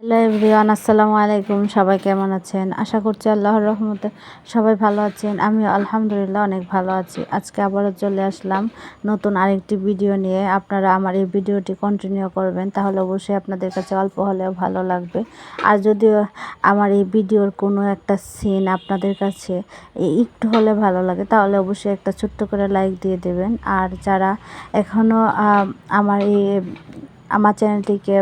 Hello everyone, আসসালামু আলাইকুম। সবাই কেমন আছেন? আশা করছি আল্লাহর রহমতে সবাই ভালো আছেন। আমি আলহামদুলিল্লাহ অনেক ভালো আছি। আজকে আবারও চলে আসলাম নতুন আরেকটি ভিডিও নিয়ে। আপনারা আমার এই ভিডিওটি কন্টিনিউ করবেন, তাহলে অবশ্যই আপনাদের কাছে অল্প হলেও ভালো লাগবে। আর যদিও আমার এই ভিডিওর কোনো একটা সিন আপনাদের কাছে একটু হলে ভালো লাগে, তাহলে অবশ্যই একটা ছোট্ট করে লাইক দিয়ে দেবেন। আর যারা এখনও আমার এই আমার চ্যানেলটিকে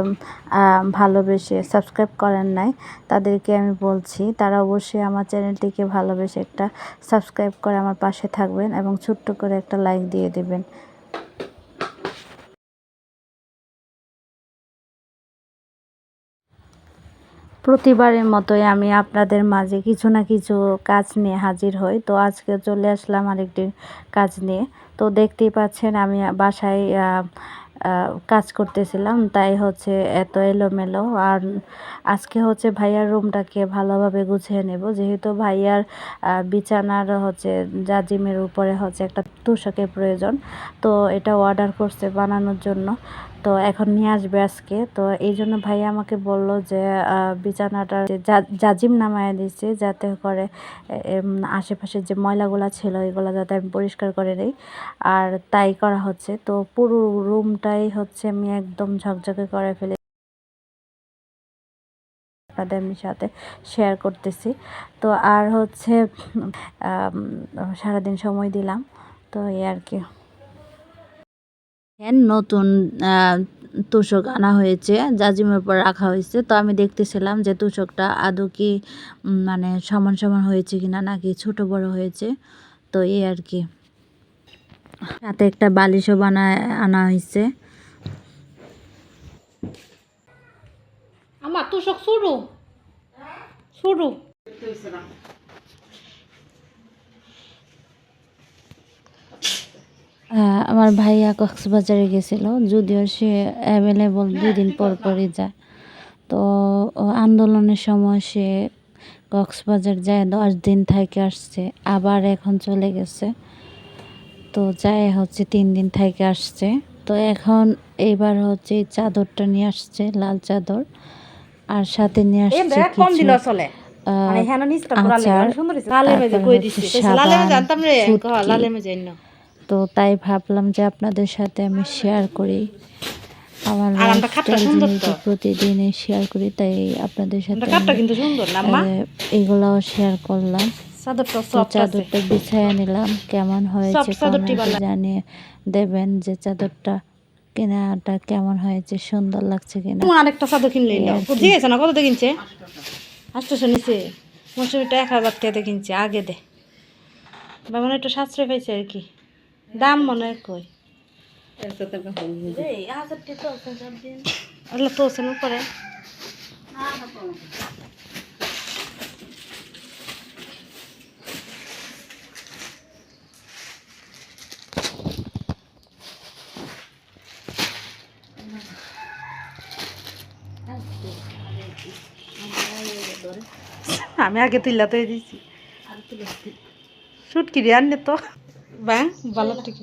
ভালোবেসে সাবস্ক্রাইব করেন নাই, তাদেরকে আমি বলছি, তারা অবশ্যই আমার চ্যানেলটিকে ভালোবেসে একটা সাবস্ক্রাইব করে আমার পাশে থাকবেন এবং ছোট্ট করে একটা লাইক দিয়ে দেবেন। প্রতিবারের মতোই আমি আপনাদের মাঝে কিছু না কিছু কাজ নিয়ে হাজির হই। তো আজকে চলে আসলাম আরেকটি কাজ নিয়ে। তো দেখতেই পাচ্ছেন আমি বাসায় কাজ করতেছিলাম, তাই হচ্ছে এত এলোমেলো। আর আজকে হচ্ছে ভাইয়ার রুমটাকে ভালোভাবে গুছিয়ে নেব। যেহেতু ভাইয়ার বিছানার হচ্ছে জাজিমের উপরে হচ্ছে একটা তোষকের প্রয়োজন, তো এটা অর্ডার করছে বানানোর জন্য। তো এখন নিয়ে আসবে আজকে। তো এই জন্য ভাই আমাকে বলল যে বিছানাটা জাজিম নামায় দিচ্ছে যাতে করে আশেপাশে যে ময়লাগুলো ছিল এগুলো যাতে আমি পরিষ্কার করে নিই। আর তাই করা হচ্ছে। তো পুরো রুমটাই হচ্ছে আমি একদম ঝকঝকে করে ফেলে আপনাদের আমি সাথে শেয়ার করতেছি। তো আর হচ্ছে সারাদিন সময় দিলাম। তো এই আর কি। দেখেন, নতুন তোষক আনা হয়েছে, জাজিমের উপর রাখা হয়েছে। তো আমি দেখতেছিলাম যে তোষকটা আদৌ কি মানে সমান সমান হয়েছে কিনা নাকি ছোট বড় হয়েছে। তো এই আর কি। সাথে একটা বালিশও বানায় আনা হয়েছে। আমার তোষক শুরু। শুরু। আমার ভাইয়া কক্সবাজারে গেছিল যদিও সে অ্যাভেলেবল দুই দিন পর পরই যায়। তো আন্দোলনের সময় সে কক্সবাজার যায় দশ দিন থেকে আসছে আবার এখন চলে গেছে। তো যায় হচ্ছে তিন দিন থেকে আসছে। তো এখন এইবার হচ্ছে চাদরটা নিয়ে আসছে লাল চাদর আর সাথে নিয়ে আসছে কিছু মানে আচার, সাবান, তো তাই ভাবলাম যে আপনাদের সাথে আমি শেয়ার করি। আমার। প্রতিদিনই শেয়ার করি তাই আপনাদের সাথে এগুলাও শেয়ার করলাম। চাদরটা বিছাইয়া নিলাম কেমন হয়েছে জানিয়ে দেবেন যে চাদরটা কেনাটা কেমন হয়েছে সুন্দর লাগছে কিনা। আরেকটা চাদর কিনলে বুঝে গেছে না? কত কিনছে? আটশোশো নিচে। মৌসুমিটা এক হাজার টাকা কিনছে। আগে দে। বা মানে একটু সাশ্রয় পাইছে আর কি। দাম মনে হয় কই ওগুলো তো ওখানে করে আমি আগে তুললা তো দিয়েছি শুট কিনে আনলে তো। ব্যাং, ভালো ঠিক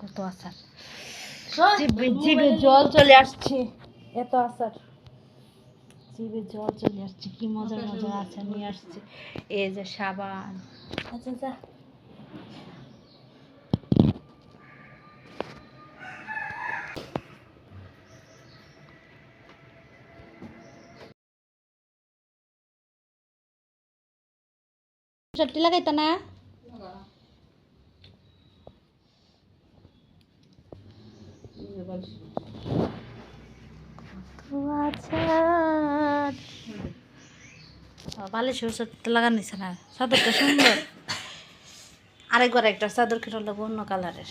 কত আসার জিভে জিভে জল চলে আসছে, এত আসার জিভে জল চলে আসছে, কি মজার মজার আচার নিয়ে আসছে। এই যে সাবান। আচ্ছা যা। চট্টি লাগাইতা না বালিশ চট্টি লাগান নিছে না। চাদরটা সুন্দর। আরেকবার একটা চাদর লাগবো অন্য কালারের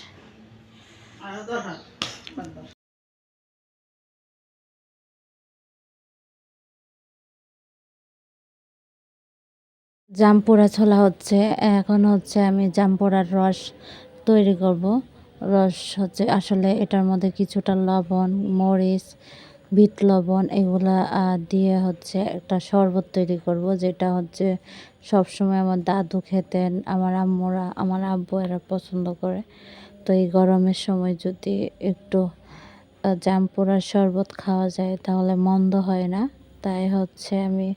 জামপোড়া ছোলা হচ্ছে এখন হচ্ছে আমি জামপোড়ার রস তৈরি করব। রস হচ্ছে আসলে এটার মধ্যে কিছুটা লবণ মরিচ বিট লবণ এগুলা দিয়ে হচ্ছে একটা শরবত তৈরি করব যেটা হচ্ছে সব সময় আমার দাদু খেতেন আমার আম্মুরা আমার আব্বু এরা পছন্দ করে। তো এই গরমের সময় যদি একটু আহ, জামপুরার শরবত খাওয়া যায় তাহলে মন্দ হয় না। তাই হচ্ছে আমি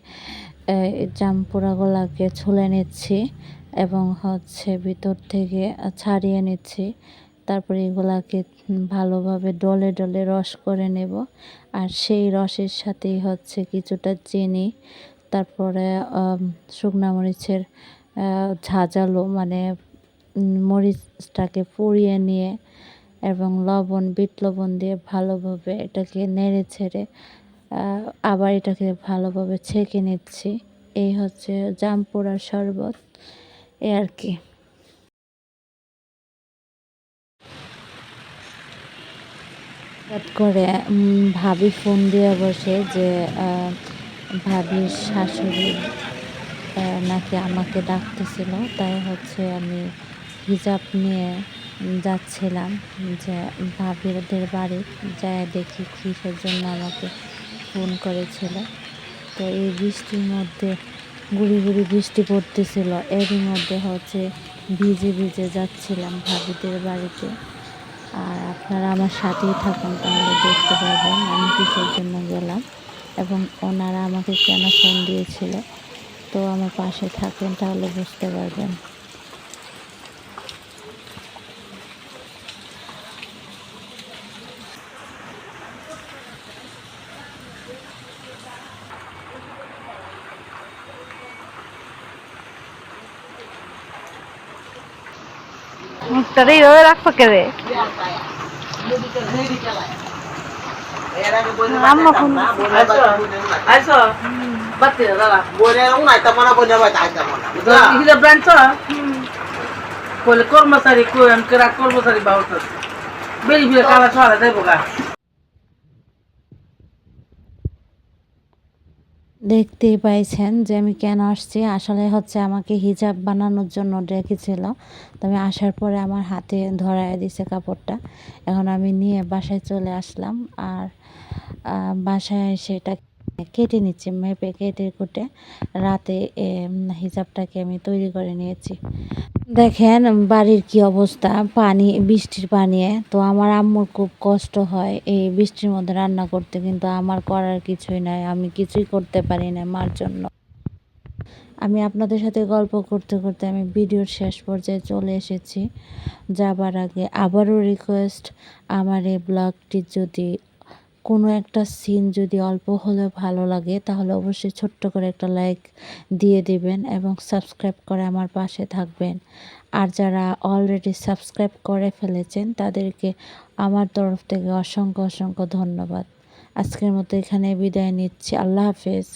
জামপুরাগুলোকে ছুলে নিচ্ছি এবং হচ্ছে ভিতর থেকে ছাড়িয়ে নিচ্ছি। তারপরে এগুলাকে ভালোভাবে ডলে ডলে রস করে নেব। আর সেই রসের সাথেই হচ্ছে কিছুটা চিনি, তারপরে শুকনা মরিচের ঝাঁঝালো মানে মরিচটাকে পুড়িয়ে নিয়ে এবং লবণ, বিট লবণ দিয়ে ভালোভাবে এটাকে নেড়ে ছেড়ে আবার এটাকে ভালোভাবে ছেঁকে নিচ্ছি। এই হচ্ছে জামপুরার শরবত। এ আর কি। হঠাৎ করে ভাবি ফোন দিয়ে বসে যে ভাবির শাশুড়ি নাকি আমাকে ডাকতেছিল। তাই হচ্ছে আমি হিজাব নিয়ে যাচ্ছিলাম যে, ভাবিদের বাড়ি যায় দেখি কিসের জন্য আমাকে ফোন করেছিল। তো এই বৃষ্টির মধ্যে, গুড়ি গুড়ি বৃষ্টি পড়তেছিল। এরই মধ্যে হচ্ছে ভিজে ভিজে যাচ্ছিলাম ভাবিদের বাড়িতে। আর আপনারা আমার সাথেই থাকুন, তাহলে দেখতে পারবেন আমি কিসের জন্য গেলাম এবং ওনারা আমাকে কেন ফোন দিয়েছিল। তো আমার পাশে থাকেন, তাহলে বুঝতে পারবেন। মুখটারে এইভাবে রাখব কে রে আম্মা ফোন আইসো। বাতি দাদা। বলে nak tahu mana pun dapat tak tahu branch? বলে কর্মচারী কোন কেরা কর্মচারী বাউট বেরি বেরি কালা ছড়া দেবো গা। দেখতেই পাইছেন যে আমি কেন আসছি। আসলে হচ্ছে আমাকে হিজাব বানানোর জন্য ডেকেছিল। তো আমি আসার পরে আমার হাতে ধরায় দিছে কাপড়টা। এখন আমি নিয়ে বাসায় চলে আসলাম। আর বাসায় সেটা কেটে নিচ্ছি মেপে কেটে কুটে রাতে এম, হিজাবটাকে আমি তৈরি করে নিয়েছি। দেখেন বাড়ির কি অবস্থা পানি বৃষ্টির পানিয়ে তো আমার আম্মুর খুব কষ্ট হয় এই বৃষ্টির মধ্যে রান্না করতে কিন্তু আমার করার কিছুই নাই আমি কিছুই করতে পারি না মার জন্য। আমি আপনাদের সাথে গল্প করতে করতে আমি ভিডিওর শেষ পর্যায়ে চলে এসেছি। যাবার আগে আবারও রিকোয়েস্ট আমার এই ব্লগটি যদি কোনো একটা সিন যদি অল্প হলেও ভালো লাগে, তাহলে অবশ্যই ছোট্ট করে একটা লাইক দিয়ে দিবেন এবং সাবস্ক্রাইব করে আমার পাশে থাকবেন। আর যারা অলরেডি সাবস্ক্রাইব করে ফেলেছেন, তাদেরকে আমার তরফ থেকে অসংখ্য অসংখ্য ধন্যবাদ। আজকের মতো এখানে বিদায় নিচ্ছি। আল্লাহ হাফেজ।